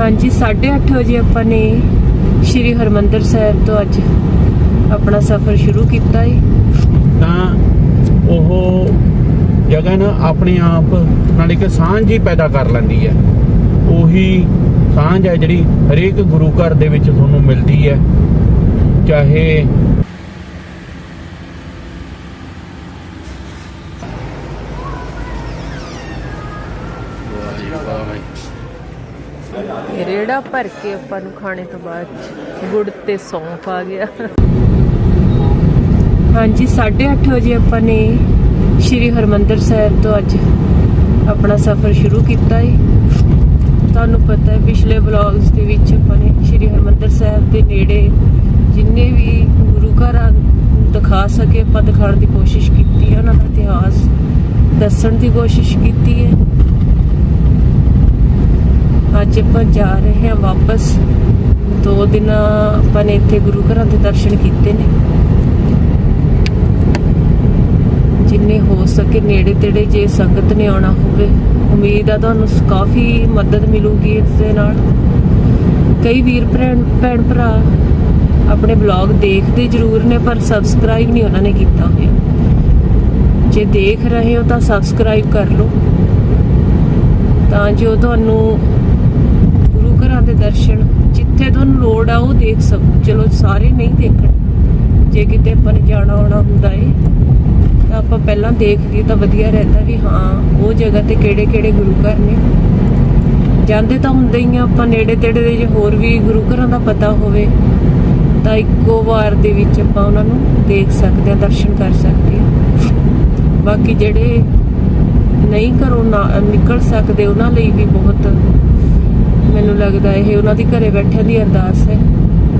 ਹਾਂਜੀ 8:30 ਵਜੇ ਆਪਾਂ ਨੇ ਸ਼੍ਰੀ ਹਰਮੰਦਰ ਸਾਹਿਬ ਤੋਂ ਅੱਜ ਆਪਣਾ ਸਫ਼ਰ ਸ਼ੁਰੂ ਕੀਤਾ ਹੈ ਤਾਂ ਉਹ ਜਗ੍ਹਾ ਨਾ ਆਪਣੇ ਆਪ ਨਾਲ ਇੱਕ ਸਾਂਝ ਹੀ ਪੈਦਾ ਕਰ ਲੈਂਦੀ ਹੈ। ਉਹੀ ਸਾਂਝ ਹੈ ਜਿਹੜੀ ਹਰੇਕ ਗੁਰੂ ਘਰ ਦੇ ਵਿੱਚ ਤੁਹਾਨੂੰ ਮਿਲਦੀ ਹੈ। ਚਾਹੇ ਰੇੜਾ ਭਰ ਕੇ ਆਪਾਂ ਨੂੰ ਖਾਣੇ ਤੋਂ ਬਾਅਦ ਗੁੜ ਤੇ ਸੌਂਫ ਆ ਗਿਆ। ਹਾਂਜੀ 8:30 ਵਜੇ ਆਪਾਂ ਨੇ ਸ਼੍ਰੀ ਹਰਮੰਦਰ ਸਾਹਿਬ ਤੋਂ ਅੱਜ ਆਪਣਾ ਸਫ਼ਰ ਸ਼ੁਰੂ ਕੀਤਾ ਹੈ ਤੁਹਾਨੂੰ ਪਤਾ ਹੈ, ਪਿਛਲੇ ਵਲੌਗਸ ਦੇ ਵਿੱਚ ਆਪਾਂ ਨੇ ਸ਼੍ਰੀ ਹਰਮੰਦਰ ਸਾਹਿਬ ਦੇ ਨੇੜੇ ਜਿੰਨੇ ਵੀ ਗੁਰੂ ਘਰਾਂ ਨੂੰ ਦਿਖਾ ਸਕੇ, ਆਪਾਂ ਦਿਖਾਉਣ ਦੀ ਕੋਸ਼ਿਸ਼ ਕੀਤੀ ਹੈ, ਉਹਨਾਂ ਦਾ ਇਤਿਹਾਸ ਦੱਸਣ ਦੀ ਕੋਸ਼ਿਸ਼ ਕੀਤੀ ਹੈ। ਅੱਜ ਆਪਾਂ ਜਾ ਰਹੇ ਹਾਂ ਵਾਪਸ। ਦੋ ਦਿਨ ਆਪਾਂ ਨੇ ਇੱਥੇ ਗੁਰੂ ਘਰਾਂ ਦੇ ਦਰਸ਼ਨ ਕੀਤੇ ਨੇ। ਜਿੰਨੇ ਹੋ ਸਕੇ ਨੇੜੇ ਤੇੜੇ ਜੇ ਸੰਗਤ ਨੇ ਆਉਣਾ ਹੋਵੇ। ਉਮੀਦ ਆ ਤੁਹਾਨੂੰ ਕਾਫੀ ਮਦਦ ਮਿਲੂਗੀ ਇਸ ਦੇ ਨਾਲ। ਕਈ ਵੀਰ ਭੈਣ ਭੈਣ ਭਰਾ ਆਪਣੇ ਬਲੌਗ ਦੇਖਦੇ ਜ਼ਰੂਰ ਨੇ, ਪਰ ਸਬਸਕ੍ਰਾਈਬ ਨਹੀਂ ਉਹਨਾਂ ਨੇ ਕੀਤਾ ਹੋਇਆ। ਜੇ ਦੇਖ ਰਹੇ ਹੋ ਤਾਂ ਸਬਸਕ੍ਰਾਈਬ ਕਰ ਲਓ। ਤਾਂ ਜੋ ਤੁਹਾਨੂੰ ਦਰਸ਼ਨ, ਜਿੱਥੇ ਤੁਹਾਨੂੰ ਲੋੜ ਆ ਉਹ ਦੇਖ ਸਕੋ। ਚਲੋ ਸਾਰੇ ਨਹੀਂ ਦੇਖਣ। ਜੇ ਕਿਤੇ ਆਪਾਂ ਨੇ ਜਾਣਾ ਆਉਣਾ ਹੁੰਦਾ ਏ, ਤਾਂ ਆਪਾਂ ਪਹਿਲਾਂ ਦੇਖ ਲਈਏ ਤਾਂ ਵਧੀਆ ਰਹਿੰਦਾ ਵੀ ਹਾਂ, ਉਹ ਜਗ੍ਹਾ ਤੇ ਕਿਹੜੇ ਕਿਹੜੇ ਗੁਰੂ ਘਰ ਨੇ। ਜਾਂਦੇ ਤਾਂ ਹੁੰਦੇ ਹੀ ਆ, ਆਪਾਂ ਨੇੜੇ ਤੇੜੇ ਦੇ ਜੇ ਹੋਰ ਵੀ ਗੁਰੂ ਘਰਾਂ ਦਾ ਪਤਾ ਹੋਵੇ, ਤਾਂ ਇੱਕੋ ਵਾਰ ਦੇ ਵਿੱਚ ਆਪਾਂ ਉਹਨਾਂ ਨੂੰ ਦੇਖ ਸਕਦੇ ਆ, ਦਰਸ਼ਨ ਕਰ ਸਕਦੇ ਆ। ਬਾਕੀ ਜਿਹੜੇ ਨਹੀਂ ਘਰੋਂ ਨਾ ਨਿਕਲ ਸਕਦੇ, ਉਹਨਾਂ ਲਈ ਵੀ ਬਹੁਤ ਮੈਨੂੰ ਲੱਗਦਾ ਇਹ ਉਹਨਾਂ ਦੀ ਘਰੇ ਬੈਠਿਆਂ ਦੀ ਅਰਦਾਸ ਹੈ।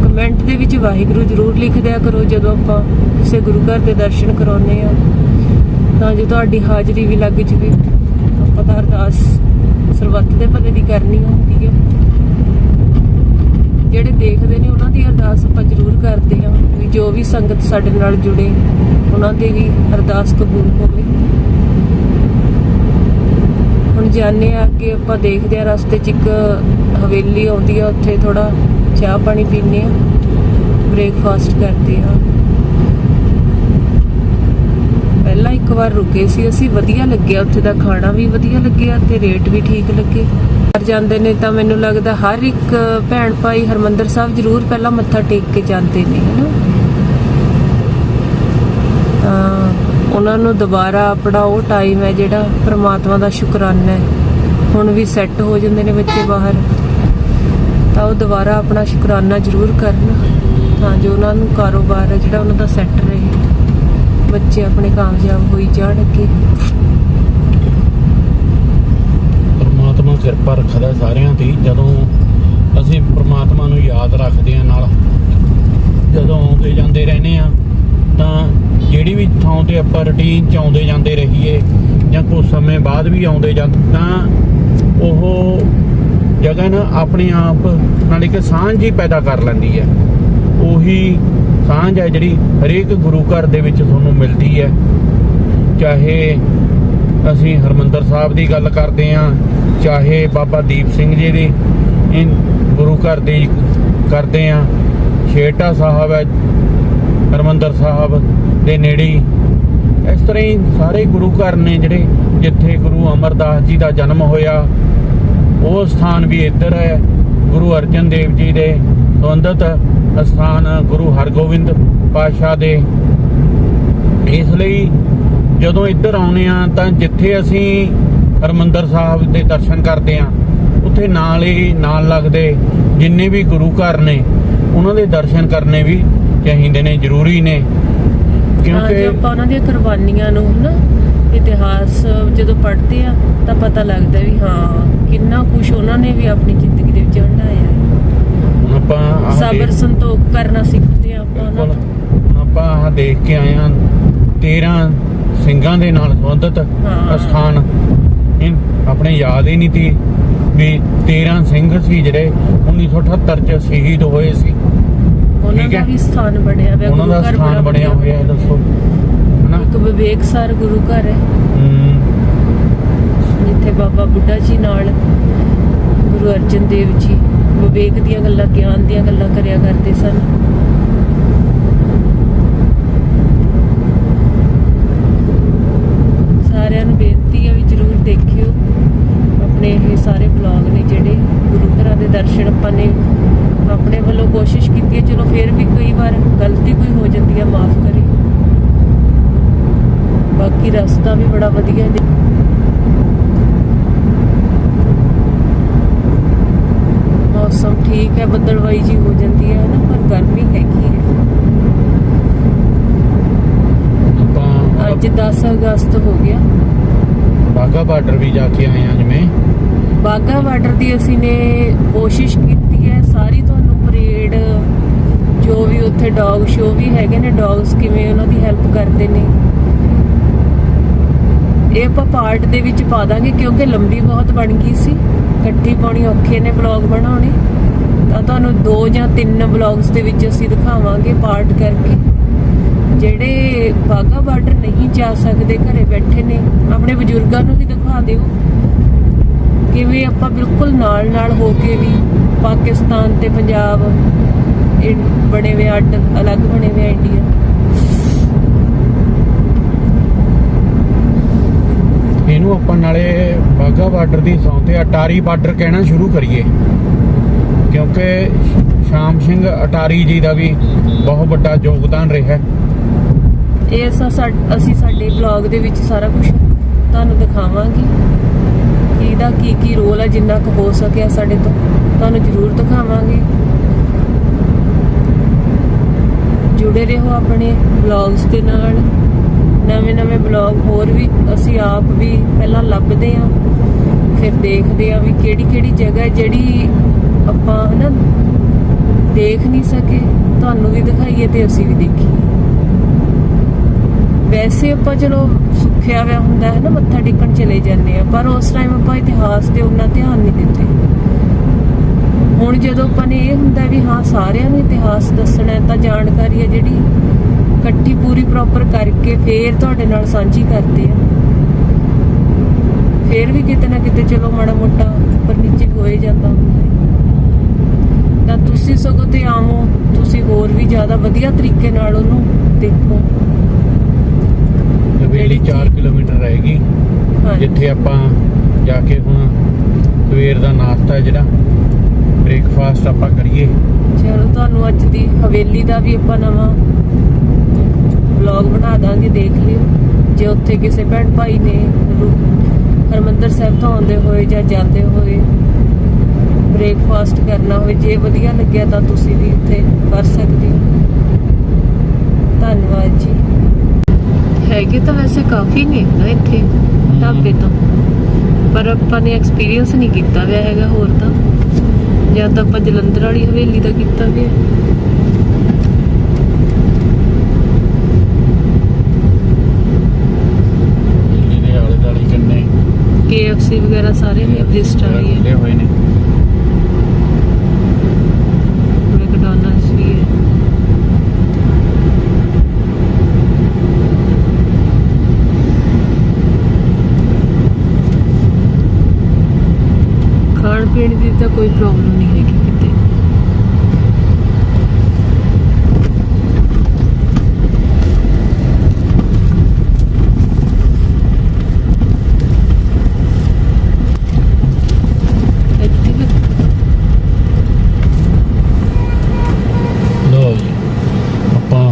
ਕਮੈਂਟ ਦੇ ਵਿੱਚ ਵਾਹਿਗੁਰੂ ਜ਼ਰੂਰ ਲਿਖ ਦਿਆ ਕਰੋ, ਜਦੋਂ ਆਪਾਂ ਕਿਸੇ ਗੁਰੂ ਘਰ ਦੇ ਦਰਸ਼ਨ ਕਰਾਉਨੇ ਆ ਤਾਂ ਜੋ ਤੁਹਾਡੀ ਹਾਜ਼ਰੀ ਵੀ ਲੱਗ ਜਵੇ। ਆਪਾਂ ਤਾਂ ਅਰਦਾਸ ਸਰਬੱਤ ਦੇ ਭਲੇ ਦੀ ਕਰਨੀ ਹੁੰਦੀ ਹੈ। ਜਿਹੜੇ ਦੇਖਦੇ ਨੇ ਉਹਨਾਂ ਦੀ ਅਰਦਾਸ ਆਪਾਂ ਜ਼ਰੂਰ ਕਰਦੇ ਹਾਂ, ਵੀ ਜੋ ਵੀ ਸੰਗਤ ਸਾਡੇ ਨਾਲ ਜੁੜੇ, ਉਹਨਾਂ ਦੀ ਵੀ ਅਰਦਾਸ ਕਬੂਲ ਹੋਵੇ। ਹੁਣ ਜਾਣੇ ਆ ਕਿ ਆਪਾਂ ਦੇਖਦੇ ਆ ਰਸਤੇ 'ਚ ਇੱਕ ਹਵੇਲੀ ਆਉਂਦੀ ਆ, ਉੱਥੇ ਥੋੜਾ ਚਾਹ ਪਾਣੀ ਪੀਨੇ ਆ ਬ੍ਰੇਕਫਾਸਟ ਕਰਦੇ ਆ। ਪਹਿਲਾਂ ਇੱਕ ਵਾਰ ਰੁਕੇ ਸੀ, ਅਸੀਂ ਵਧੀਆ ਲੱਗਿਆ ਉੱਥੇ ਦਾ ਖਾਣਾ ਵੀ ਵਧੀਆ ਲੱਗਿਆ ਤੇ ਰੇਟ ਵੀ ਠੀਕ ਲੱਗੇ। ਘਰ ਜਾਂਦੇ ਨੇ ਤਾਂ ਮੈਨੂੰ ਲੱਗਦਾ ਹਰ ਇੱਕ ਭੈਣ ਭਾਈ ਹਰਮੰਦਰ ਸਾਹਿਬ ਜ਼ਰੂਰ ਪਹਿਲਾਂ ਮੱਥਾ ਟੇਕ ਕੇ ਜਾਂਦੇ ਨੇ, ਹਨਾ ਤਾਂ ਉਹਨਾਂ ਨੂੰ ਦੁਬਾਰਾ ਆਪਣਾ ਉਹ ਟਾਈਮ ਹੈ ਜਿਹੜਾ ਪ੍ਰਮਾਤਮਾ ਦਾ ਸ਼ੁਕਰਾਨਾ ਹੈ। ਹੁਣ ਵੀ ਸੈੱਟ ਹੋ ਜਾਂਦੇ ਨੇ ਬੱਚੇ ਬਾਹਰ। ਤਾਂ ਉਹ ਦੁਬਾਰਾ ਆਪਣਾ ਸ਼ੁਕਰਾਨਾ ਜ਼ਰੂਰ ਕਰਨ, ਤਾਂ ਜੋ ਉਹਨਾਂ ਨੂੰ ਕਾਰੋਬਾਰ ਹੈ ਜਿਹੜਾ ਉਹਨਾਂ ਦਾ ਸੈੱਟ ਰਹੇ। ਬੱਚੇ ਆਪਣੇ ਕਾਮਯਾਬ ਹੋਈ ਜਾਣ ਅੱਗੇ। ਪਰਮਾਤਮਾ ਕਿਰਪਾ ਰੱਖਦਾ ਸਾਰਿਆਂ ਤੇ ਜਦੋਂ ਅਸੀਂ ਪਰਮਾਤਮਾ ਨੂੰ ਯਾਦ ਰੱਖਦੇ ਆ ਨਾਲ, ਜਦੋਂ ਆਉਂਦੇ ਜਾਂਦੇ ਰਹਿੰਦੇ ਆ ਤਾਂ ਜਿਹੜੀ ਵੀ ਥਾਂ ਤੇ ਆਪਾਂ ਰੁਟੀਨ ਚ ਆਉਂਦੇ ਜਾਂਦੇ ਰਹੀਏ ਜਾਂ ਕੁਝ ਸਮੇਂ ਬਾਅਦ ਵੀ ਆਉਂਦੇ ਜਾਂ ਤਾਂ ਉਹ ਜਗ੍ਹਾ ਨਾ ਆਪਣੇ ਆਪ ਨਾਲ ਇੱਕ ਸਾਂਝ ਹੀ ਪੈਦਾ ਕਰ ਲੈਂਦੀ ਹੈ। ਉਹੀ ਸਾਂਝ ਹੈ ਜਿਹੜੀ ਹਰੇਕ ਗੁਰੂ ਘਰ ਦੇ ਵਿੱਚ ਤੁਹਾਨੂੰ ਮਿਲਦੀ ਹੈ। ਚਾਹੇ ਅਸੀਂ ਹਰਮੰਦਰ ਸਾਹਿਬ ਦੀ ਗੱਲ ਕਰਦੇ ਹਾਂ, ਚਾਹੇ ਬਾਬਾ ਦੀਪ ਸਿੰਘ ਜੀ ਦੀ ਇਹ ਗੁਰੂ ਘਰ ਦੀ ਕਰਦੇ ਹਾਂ। ਛੇਟਾ ਸਾਹਿਬ ਹੈ, ਹਰਮੰਦਰ ਸਾਹਿਬ ਦੇ ਨੇੜੇ ਇਸ ਤਰ੍ਹਾਂ ਹੀ ਸਾਰੇ ਗੁਰੂ ਘਰ ਨੇ ਜਿਹੜੇ ਜਿੱਥੇ ਗੁਰੂ ਅਮਰਦਾਸ ਜੀ ਦਾ ਜਨਮ ਹੋਇਆ, ਉਹ ਸਥਾਨ ਵੀ ਇੱਧਰ ਹੈ, ਗੁਰੂ ਅਰਜਨ ਦੇਵ ਜੀ ਦੇ ਸੰਬੰਧਿਤ ਸਥਾਨ ਗੁਰੂ ਹਰਗੋਬਿੰਦ ਪਾਤਸ਼ਾਹ ਦੇ। ਇਸ ਲਈ ਜਦੋਂ ਇੱਧਰ ਆਉਨੇ ਆ ਤਾਂ ਜਿੱਥੇ ਅਸੀਂ ਹਰਮੰਦਰ ਸਾਹਿਬ ਦੇ ਦਰਸ਼ਨ ਕਰਦੇ ਆ ਉੱਥੇ ਨਾਲ ਹੀ ਨਾਲ ਲੱਗਦੇ ਜਿੰਨੇ ਵੀ ਗੁਰੂ ਘਰ ਨੇ, ਉਹਨਾਂ ਦੇ ਦਰਸ਼ਨ ਕਰਨੇ ਵੀ ਚਾਹੀਦੇ ਨੇ, ਜ਼ਰੂਰੀ ਨੇ। ਤਾਂ ਜੇ ਕਿਉਂਕਿ ਆਪਾਂ ਉਹਨਾਂ ਦੀਆਂ ਕੁਰਬਾਨੀਆਂ ਨੂੰ ਨਾ ਇਤਿਹਾਸ ਜਦੋਂ ਪੜ੍ਹਦੇ ਆ ਤਾਂ ਪਤਾ ਲੱਗਦਾ ਵੀ ਹਾਂ ਕਿੰਨਾ ਕੁਝ ਉਹਨਾਂ ਨੇ ਵੀ ਆਪਣੀ ਜ਼ਿੰਦਗੀ ਦੇ ਵਿੱਚ ਹੰਢਾਇਆ ਹੈ। ਹੁਣ ਆਪਾਂ ਸਬਰ ਸੰਤੋਖ ਕਰਨਾ ਸਿੱਖਦੇ ਆ ਆਪਾਂ ਉਹਨਾਂ ਤੋਂ। ਆਪਾਂ ਆਹ ਦੇਖ ਕੇ ਆਏ ਆ 13 ਸਿੰਘਾਂ ਦੇ ਨਾਲ ਸੰਬੰਧਿਤ। ਸਥਾਨ ਇਹ ਆਪਣੇ ਯਾਦ ਹੀ ਨਹੀਂ ਤੀ ਵੀ 13 ਸਿੰਘ ਸੀ ਜਿਹੜੇ 1978 ਚ ਸ਼ਹੀਦ ਹੋਏ ਸੀ। ਉਹਨਾਂ ਠੀਕ ਦਾ ਹੈ। ਵੀ ਸਥਾਨ ਬਣਿਆ ਹੋਇਆ ਉਹਨਾਂ ਦਾ ਗੁਰੂ ਘਰ ਸਥਾਨ ਬਣਿਆ ਹੋਇਆ। ਹੈ ਦੱਸੋ। ਹਨਾ? ਇੱਕ ਵਿਵੇਕਸਰ ਗੁਰੂ ਘਰ ਹੈ। ਹਮ, ਜਿੱਥੇ ਬਾਬਾ ਬੁੱਢਾ ਜੀ ਨਾਲ ਗੁਰੂ ਅਰਜਨ ਦੇਵ ਜੀ ਵਿਵੇਕ ਦੀਆਂ ਗੱਲਾਂ ਗਿਆਨ ਦੀਆਂ ਗੱਲਾਂ ਕਰਿਆ ਕਰਦੇ ਸਨ। ਸਾਰਿਆਂ ਨੂੰ ਬੇਨਤੀ ਹੈ ਵੀ ਜਰੂਰ ਦੇਖਿਓ। ਆਪਣੇ ਇਹ ਸਾਰੇ ਬਲੌਗ ਨੇ ਜਿਹੜੇ ਗੁਰੂ ਘਰਾਂ ਦੇ ਦਰਸ਼ਨ ਆਪਾਂ ਨੇ ਆਪਣੇ ਵੱਲੋਂ ਕੋਸ਼ਿਸ਼ ਕੀਤੀ ਹੈ ਚਲੋ ਫਿਰ ਵੀ ਕਈ ਵਾਰ ਗਲਤੀ ਕੋਈ ਹੋ ਜਾਂਦੀ ਹੈ ਮਾਫ ਕਰੀ। ਬਾਕੀ ਰਸਤਾ ਵੀ ਬੜਾ ਵਧੀਆ ਹੈ। ਮੌਸਮ ਠੀਕ ਹੈ ਬੱਦਲਵਾਈ ਜੀ ਹੋ ਜਾਂਦੀ ਹੈ ਨਾ ਪਰ ਗਰਮੀ ਹੈਗੀ ਹੈ। ਅੱਜ 10 ਅਗਸਤ ਹੋ ਗਿਆ। ਬਾਗਾ ਬਾਰਡਰ ਵੀ ਜਾ ਕੇ ਆਏ ਆ ਜਿਵੇਂ। ਬਾਗਾ ਬਾਰਡਰ ਦੀ ਅਸੀਂ ਨੇ ਕੋਸ਼ਿਸ਼ ਕੀਤੀ ਹੈ ਸਾਰੀ ਤੁਹਾਨੂੰ ਜੋ ਵੀ ਉੱਥੇ ਡੌਗ ਸ਼ੋ ਵੀ ਹੈਗੇ ਨੇ ਡੌਗਸ ਕਿਵੇਂ ਉਹਨਾਂ ਦੀ ਹੈਲਪ ਕਰਦੇ ਨੇ। ਇਹ ਆਪਾਂ ਪਾਰਟ ਦੇ ਵਿੱਚ ਪਾ ਦਾਂਗੇ ਕਿਉਂਕਿ ਲੰਬੀ ਬਹੁਤ ਬਣ ਗਈ ਸੀ। ਇਕੱਠੀ ਪਾਉਣੀ ਔਖੇ ਨੇ ਵਲੌਗ ਬਣਾਉਣੇ। ਤਾਂ ਤੁਹਾਨੂੰ ਦੋ ਜਾਂ ਤਿੰਨ ਵਲੌਗਸ ਦੇ ਵਿੱਚ ਅਸੀਂ ਦਿਖਾਵਾਂਗੇ ਪਾਰਟ ਕਰਕੇ। ਜਿਹੜੇ ਬਾਗਾ ਬਾਰਡਰ ਨਹੀਂ ਜਾ ਸਕਦੇ ਘਰੇ ਬੈਠੇ ਨੇ, ਆਪਣੇ ਬਜ਼ੁਰਗਾਂ ਨੂੰ ਵੀ ਦਿਖਾ ਦਿਓ। ਕਿਵੇਂ ਆਪਾਂ ਬਿਲਕੁਲ ਨਾਲ ਨਾਲ ਹੋ ਕੇ ਵੀ ਪਾਕਿਸਤਾਨ ਤੇ ਪੰਜਾਬ ਇਹ ਬਣੇ ਹੋਏ ਅੱਡ ਅਲੱਗ ਬਣੇ ਹੋਏ ਇੰਡੀਆ। ਇਹਨੂੰ ਆਪਾਂ ਨਾਲੇ ਬਾਗਾ ਬਾਰਡਰ ਦੀ ਥਾਂ ਤੇ ਅਟਾਰੀ ਬਾਰਡਰ ਕਹਿਣਾ ਸ਼ੁਰੂ ਕਰੀਏ। ਕਿਉਂਕਿ ਸ਼ਾਮ ਸਿੰਘ ਅਟਾਰੀ ਜੀ ਦਾ ਵੀ ਬਹੁਤ ਵੱਡਾ ਯੋਗਦਾਨ ਰਿਹਾ। ਹੈ ਇਹ ਅਸਾਂ ਸਾਡੇ ਬਲੌਗ ਦੇ ਵਿੱਚ ਸਾਰਾ ਕੁਝ ਤੁਹਾਨੂੰ ਦਿਖਾਵਾਂਗੇ। ਕਿ ਇਹਦਾ ਕੀ ਕੀ ਰੋਲ ਹੈ ਜਿੰਨਾ ਕੁ ਹੋ ਸਕਿਆ ਸਾਡੇ ਤੋਂ। ਤੁਹਾਨੂੰ ਜ਼ਰੂਰ ਦਿਖਾਵਾਂਗੇ। ਜੁੜੇ ਰਹੋ ਆਪਣੇ ਬਲੌਗਸ ਦੇ ਨਾਲ। ਨਵੇਂ ਨਵੇਂ ਬਲੌਗ ਹੋਰ ਵੀ ਅਸੀਂ ਆਪ ਵੀ ਪਹਿਲਾਂ ਲੱਭਦੇ ਆਂ ਫਿਰ ਦੇਖਦੇ ਆਂ ਵੀ ਕਿਹੜੀ ਕਿਹੜੀ ਜਗ੍ਹਾ ਜਿਹੜੀ ਆਪਾਂ ਹਨਾ ਦੇਖ ਨਹੀਂ ਸਕੇ। ਤੁਹਾਨੂੰ ਵੀ ਦਿਖਾਈਏ ਤੇ ਅਸੀਂ ਵੀ ਦੇਖੀਏ। ਵੈਸੇ ਆਪਾਂ ਚਲੋ ਸੁੱਖਿਆ ਹੋਇਆ ਹੁੰਦਾ ਹੈ ਨਾ, ਮੱਥਾ ਟੇਕਣ ਚਲੇ ਜਾਂਦੇ ਆ ਪਰ ਉਸ ਟਾਈਮ ਆਪਾਂ ਇਤਿਹਾਸ ਤੇ ਉਹਨਾਂ ਧਿਆਨ ਨਹੀਂ ਦਿੰਦੇ। ਹੁਣ ਜਦੋਂ ਆਪਾਂ ਨੇ ਇਹ ਹੁੰਦਾ ਵੀ ਹਾਂ ਸਾਰਿਆਂ ਨੂੰ ਇਤਿਹਾਸ ਦੱਸਣਾ ਹੈ ਤਾਂ ਜਾਣਕਾਰੀ ਹੈ ਜਿਹੜੀ ਇਕੱਠੀ ਪੂਰੀ ਪ੍ਰੋਪਰ ਕਰਕੇ ਫੇਰ ਤੁਹਾਡੇ ਨਾਲ ਸਾਂਝੀ ਕਰਦੇ ਆ ਫੇਰ ਵੀ ਕਿਤੇ ਨਾ ਕਿਤੇ ਚਲੋ ਮਾੜਾ ਮੋਟਾ ਉੱਪਰ ਨੀਚੇ ਹੋਏ ਜਾਂਦਾ ਹੁੰਦਾ ਤਾਂ ਤੁਸੀਂ ਸਗੋਂ ਤੇ ਆਵੋ ਤੁਸੀਂ ਹੋਰ ਵੀ ਜ਼ਿਆਦਾ ਵਧੀਆ ਤਰੀਕੇ ਨਾਲ ਉਹਨੂੰ ਦੇਖੋ। ਹਵੇਲੀ 4 ਕਿਲੋਮੀਟਰ ਰਹੇਗੀ ਜਿੱਥੇ ਆਪਾਂ ਜਾ ਕੇ ਹੁਣ ਸਵੇਰ ਦਾ ਨਾਸ਼ਤਾ ਜਿਹੜਾ ਬ੍ਰੇਕਫਾਸਟ ਆਪਾਂ ਕਰੀਏ। ਚਲੋ ਤੁਹਾਨੂੰ ਅੱਜ ਦੀ ਹਵੇਲੀ ਦਾ ਵੀ ਆਪਾਂ ਨਵਾਂ ਵਲੌਗ ਬਣਾ ਦਾਂਗੇ ਦੇਖ ਲਿਓ। ਜੇ ਉੱਥੇ ਕਿਸੇ ਭੈਣ ਭਾਈ ਨੇ ਹਰਿਮੰਦਰ ਸਾਹਿਬ ਤੋਂ ਆਉਂਦੇ ਹੋਏ ਜਾਂ ਜਾਂਦੇ ਹੋਏ ਬ੍ਰੇਕਫਾਸਟ ਕਰਨਾ ਹੋਵੇ ਜੇ ਵਧੀਆ ਲੱਗਿਆ ਤਾਂ ਤੁਸੀਂ ਵੀ ਉੱਥੇ ਕਰ ਸਕਦੇ ਹੋ। ਧੰਨਵਾਦ ਜੀ। ਹੈਗੇ ਤਾਂ ਵੈਸੇ ਕਾਫੀ ਨੇ ਨਾ ਇੱਥੇ ਢਾਬੇ ਤਾਂ। ਪਰ ਆਪਾਂ ਨੇ ਐਕਸਪੀਰੀਅੰਸ ਨਹੀਂ ਕੀਤਾ ਹੋਇਆ ਹੈਗਾ ਹੋਰ ਤਾਂ। ਜਾਂ ਤਾਂ ਆਪਾਂ ਜਲੰਧਰ ਵਾਲੀ ਹਵੇਲੀ ਦਾ ਕੀਤਾ ਵੀ KFC ਵਗੈਰਾ ਸਾਰੇ ਨੇ ਹੈ। ਹੋਏ ਨੇ ਮੈਕਡੋਨਲਡਸ ਵੀ ਹੈ ਖਾਣ ਪੀਣ ਦੀ ਤਾਂ ਕੋਈ ਪ੍ਰੋਬਲਮ ਨਹੀਂ ਹੈਗੀ ਕਿਤੇ। ਆਪਾਂ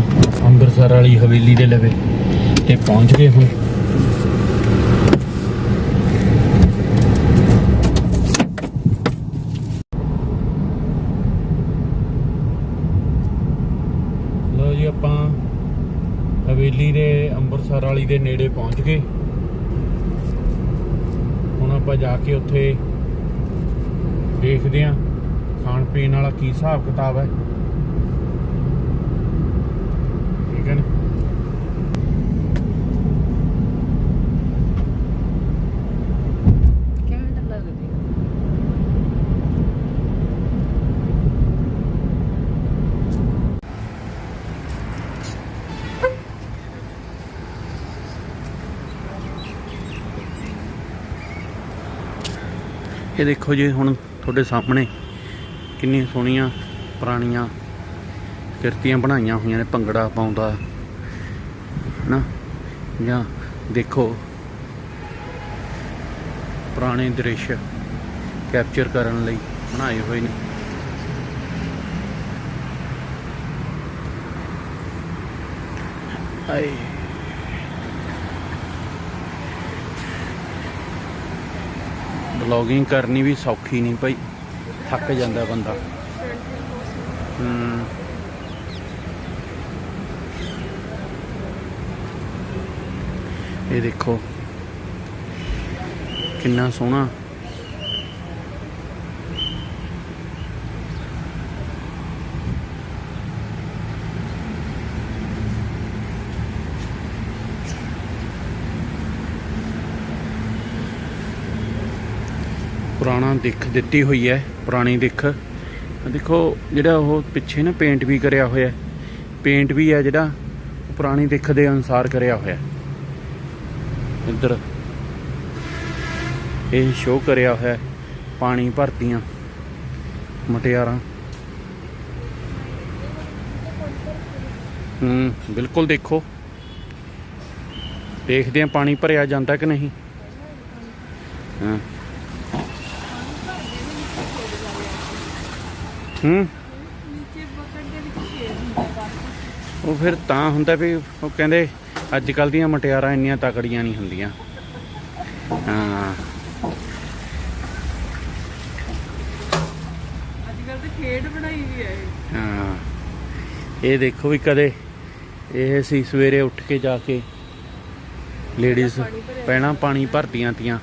ਅੰਮ੍ਰਿਤਸਰ ਵਾਲੀ ਹਵੇਲੀ ਦੇ ਲਵੇ ਤੇ ਪਹੁੰਚ ਗਏ ਹੁਣ ਲੋ ਜੀ ਆਪਾਂ ਹਵੇਲੀ ਦੇ, ਅੰਮ੍ਰਿਤਸਰ ਵਾਲੀ ਦੇ ਨੇੜੇ ਪਹੁੰਚ ਗਏ। ਹੁਣ ਆਪਾਂ ਜਾ ਕੇ ਉੱਥੇ ਦੇਖਦੇ ਆਂ, ਖਾਣ ਪੀਣ ਵਾਲਾ ਕੀ ਹਿਸਾਬ ਕਿਤਾਬ ਹੈ। ਹੈ ਨਾ ਘੈਂਟ ਲੱਗਦੀ ਇਹ ਦੇਖੋ ਜੀ ਹੁਣ ਤੁਹਾਡੇ ਸਾਹਮਣੇ ਕਿੰਨੀਆਂ ਸੋਹਣੀਆਂ ਪੁਰਾਣੀਆਂ ਕਿਰਤੀਆਂ ਬਣਾਈਆਂ ਹੋਈਆਂ ਨੇ, ਭੰਗੜਾ ਪਾਉਂਦਾ ਨਾ ਜਾਂ ਦੇਖੋ ਪੁਰਾਣੇ ਦ੍ਰਿਸ਼ ਕੈਪਚਰ ਕਰਨ ਲਈ ਬਣਾਏ ਹੋਏ ਨੇ। ਹਾਏ। ਬਲੌਗਿੰਗ ਕਰਨੀ ਵੀ ਸੌਖੀ ਨਹੀਂ ਭਾਈ ਥੱਕ ਜਾਂਦਾ ਬੰਦਾ। ਹੂੰ। ਇਹ ਦੇਖੋ ਕਿੰਨਾ ਸੋਹਣਾ ਪੁਰਾਣਾ ਦਿੱਖ ਦਿੱਤੀ ਹੋਈ ਹੈ, ਪੁਰਾਣੀ ਦਿੱਖ। ਦੇਖੋ, ਜਿਹੜਾ ਉਹ ਪਿੱਛੇ ਨਾ ਪੇਂਟ ਵੀ ਕਰਿਆ ਹੋਇਆ ਪੇਂਟ ਵੀ ਹੈ ਜਿਹੜਾ ਪੁਰਾਣੀ ਦਿੱਖ ਦੇ ਅਨੁਸਾਰ ਕਰਿਆ ਹੋਇਆ ਇੱਧਰ, ਇਹ ਸ਼ੋਅ ਕਰਿਆ ਹੋਇਆ ਪਾਣੀ ਭਰਤੀਆਂ, ਮਟਿਆਰਾਂ। ਹੂੰ, ਬਿਲਕੁਲ ਦੇਖੋ। ਦੇਖਦੇ ਆ ਪਾਣੀ ਭਰਿਆ ਜਾਂਦਾ ਕਿ ਨਹੀਂ। ਹਾਂ। ਹੂੰ? ਉਹ ਫਿਰ ਤਾਂ ਹੁੰਦਾ ਵੀ ਉਹ ਕਹਿੰਦੇ ਅੱਜ ਕੱਲ ਦੀਆਂ ਮਟਿਆਰਾਂ ਇੰਨੀਆਂ ਤਕੜੀਆਂ ਨਹੀਂ ਹੁੰਦੀਆਂ। ਹਾਂ। ਅੱਜ ਕੱਲ ਤੇ ਖੇਡ ਬਣਾਈ ਵੀ ਹੈ ਹਾਂ। ਇਹ ਦੇਖੋ ਵੀ ਕਦੇ ਇਹ ਸੀ ਸਵੇਰੇ ਉੱਠ ਕੇ ਜਾ ਕੇ ਲੇਡੀਜ਼ ਪਹਿਲਾਂ ਪਾਣੀ ਭਰਦੀਆਂ ਤੀਆਂ।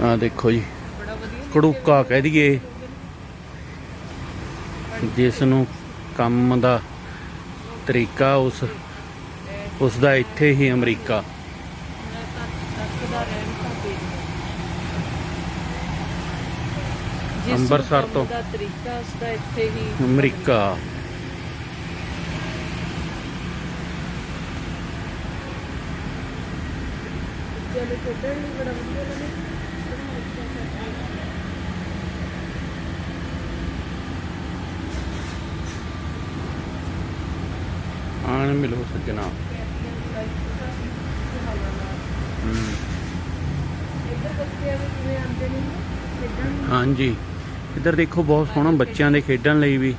ਆ ਦੇਖੋ ਜੀ ਕੜੂਕਾ ਕਹਿ ਦਈਏ। ਜਿਸ ਨੂੰ ਕੰਮ ਦਾ ਤਰੀਕਾ ਉਸ ਉਸ ਦਾ ਇੱਥੇ ਹੀ ਅਮਰੀਕਾ। ਅੰਮ੍ਰਿਤਸਰ ਤੋਂ। ਦਾ ਤਰੀਕਾ ਉਸ ਦਾ ਇੱਥੇ ਹੀ ਅਮਰੀਕਾ। ਚਲੋ ਖੇਡਣ ਲਈ ਬੜਾ ਵਧੀਆ ਲੱਗਦਾ ਆਣ ਮਿਲੋ ਸੱਜਣਾ। ਹਾਂਜੀ। ਇੱਧਰ ਦੇਖੋ ਬਹੁਤ ਸੋਹਣਾ ਬੱਚਿਆਂ ਦੇ ਖੇਡਣ ਲਈ ਵੀ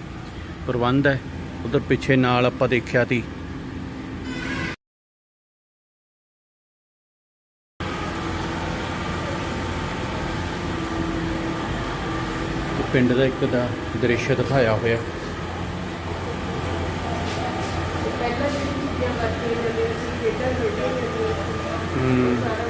ਪ੍ਰਬੰਧ ਹੈ। ਉਧਰ ਪਿੱਛੇ ਨਾਲ ਆਪਾਂ ਦੇਖਿਆ ਤੀ ਪਿੰਡ ਦਾ ਇੱਕ ਦਾ ਦ੍ਰਿਸ਼ ਦਿਖਾਇਆ ਹੋਇਆ ਪਹਿਲਾਂ ਜਿਹੜੀ ਚੀਜ਼ਾਂ ਵਰਤੀਆਂ ਜਾਂਦੀਆਂ ਸੀ ਖੇਡਾਂ ਖੇਡਾਂ ਜਾਂਦੀਆਂ ਸੀ ਹਮ, ਸਾਰਾ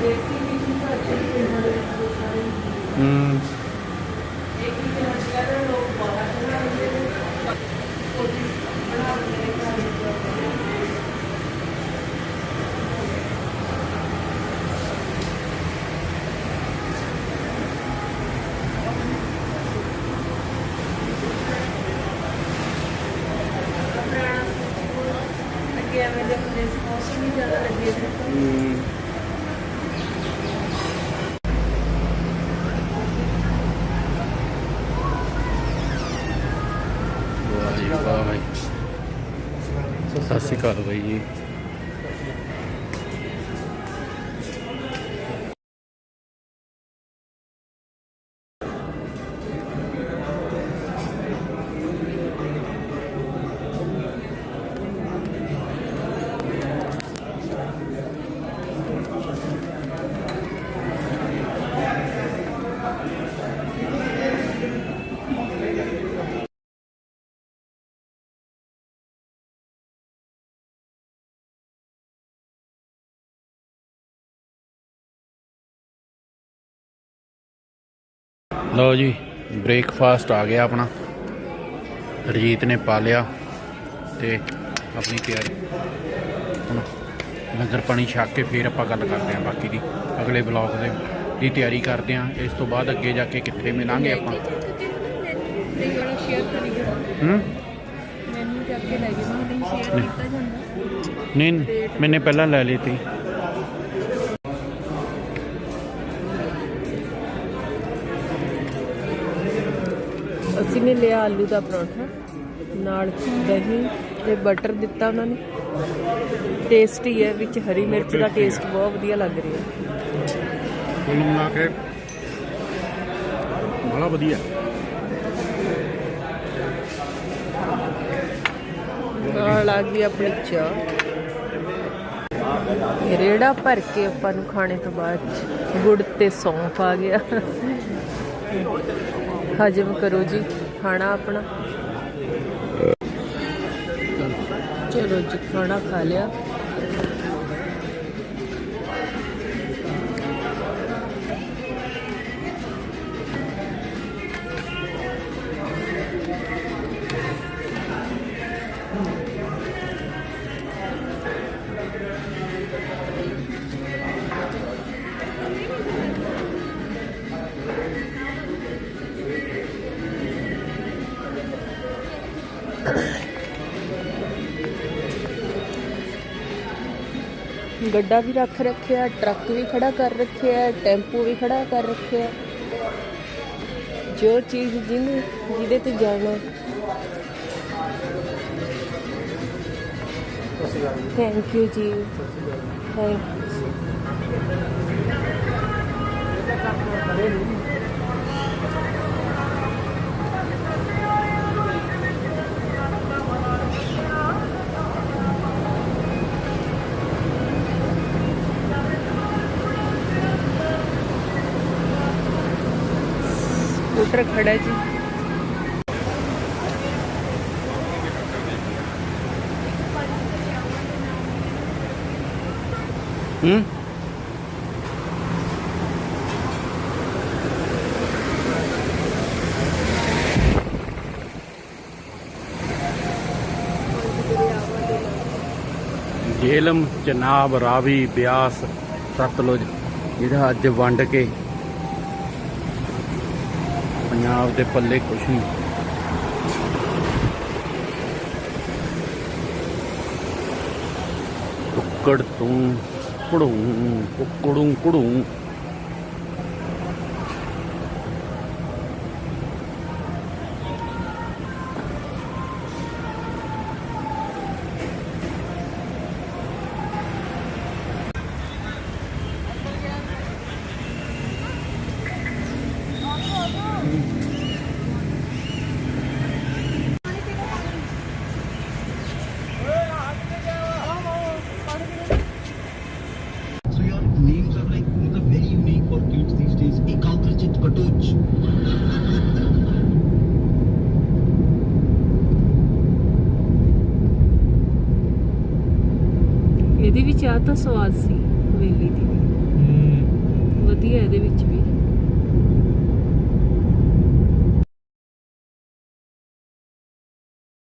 ਦੇਸੀ ਵੀ ਸੀ ਭਾਜੀ ਪਿੰਡਾਂ ਦੇ ਵਿੱਚ ਬਹੁਤ ਸਾਰੇ ਹਮ, ਇੱਕ ਹੀ ਅੱਜ ਕੱਲ੍ਹ ਲੋਕ ਬਾਹਰ ਬਣਾਉਂਦੇ ਨੇ ਕੋਈ ਬਣਾਉਂਦੇ ਨੇ ਘਰ ਵਿੱਚ ਪੁਰਾਣਾ ਅੱਗੇ ਐਵੇਂ ਦੇ ਹੁੰਦੇ ਸੀ ਮੌਸਮ ਵੀ ਜ਼ਿਆਦਾ ਲੱਗੇ ਸੀ ਹਮ। ਵਾਹ ਜੀ ਵਾਹ ਬਾਈ ਸਤਿ ਸ਼੍ਰੀ ਅਕਾਲ ਬਾਈ ਜੀ ਲਓ ਜੀ ਬ੍ਰੇਕਫਾਸਟ ਆ ਗਿਆ ਆਪਣਾ। ਰਜੀਤ ਨੇ ਪਾ ਲਿਆ ਤੇ ਆਪਣੀ ਤਿਆਰੀ। ਹੁਣ ਲੰਗਰ ਪਾਣੀ ਛਕ ਕੇ ਫੇਰ ਆਪਾਂ ਗੱਲ ਕਰਦੇ ਹਾਂ ਬਾਕੀ ਦੀ। ਅਗਲੇ ਬਲੌਗ ਦੇ ਦੀ ਤਿਆਰੀ ਕਰਦੇ ਆ ਇਸ ਤੋਂ ਬਾਅਦ ਅੱਗੇ ਜਾ ਕੇ ਕਿੱਥੇ ਮਿਲਾਂਗੇ ਆਪਾਂ? ਹੂੰ ਮੈਨੂੰ ਜਾ ਕੇ ਲੈ ਜਾਵਾਂ ਨਹੀਂ। ਸ਼ੇਅਰ ਕੀਤਾ ਜਾਂਦਾ। ਨਹੀਂ ਮੈਨੇ ਪਹਿਲਾਂ ਲੈ ਲਈ ਤੀ। ਅਸੀਂ ਨੇ ਲਿਆ ਆਲੂ ਦਾ ਪਰੌਂਠਾ ਨਾਲ ਦਹੀਂ ਤੇ ਬਟਰ ਦਿੱਤਾ ਉਹਨਾਂ ਨੇ। ਟੇਸਟੀ ਹੈ ਵਿੱਚ ਹਰੀ ਮਿਰਚ ਦਾ ਟੇਸਟ ਬਹੁਤ ਵਧੀਆ ਲੱਗ ਰਿਹਾ ਕੁੱਲ ਮਿਲਾ ਕੇ ਬੜਾ ਵਧੀਆ। ਨਾਲ ਆ ਗਈ ਆਪਣੀ ਚਾਹ। ਰੇੜਾ ਭਰ ਕੇ ਆਪਾਂ ਨੂੰ ਖਾਣੇ ਤੋਂ ਬਾਅਦ ਗੁੜ ਤੇ ਸੌਂਫ ਆ ਗਿਆ। ਹਜਮ ਕਰੋ ਜੀ ਖਾਣਾ ਆਪਣਾ। ਚਲੋ ਜੀ ਖਾਣਾ ਖਾ ਲਿਆ। ਗੱਡਾ ਵੀ ਰੱਖ ਰੱਖਿਆ, ਟਰੱਕ ਵੀ ਖੜਾ ਕਰ ਰੱਖਿਆ, ਟੈਂਪੂ ਵੀ ਖੜਾ ਕਰ ਰੱਖਿਆ। ਜੋ ਚੀਜ਼ ਜਿਹਨੂੰ ਜਿਹਦੇ ਤੇ ਜਾਣਾ। ਥੈਂਕ ਯੂ ਜੀ। ਥੈਂਕ ਯੂ ਸਕੂਟਰ ਖੜਾ ਜੀ। ਹੂੰ? ਜੇਲਮ ਚਨਾਬ ਰਾਵੀ ਬਿਆਸ ਸਤਲੁਜ ਜਿਹੜਾ ਅੱਜ ਵੰਡ ਕੇ ਪੰਜਾਬ ਦੇ ਪੱਲੇ ਕੁਛ ਨਹੀਂ। ਕੁੱਕੜ ਤੂੰ ਕੁੜੂ ਕੁੱਕੜੂ ਕੁੜੂ। ਇਹਦੇ ਵਿੱਚ ਆ ਤਾਂ ਸਵਾਦ ਸੀ ਹਵੇਲੀ ਦੀ। ਵਧੀਆ ਇਹਦੇ ਵਿੱਚ।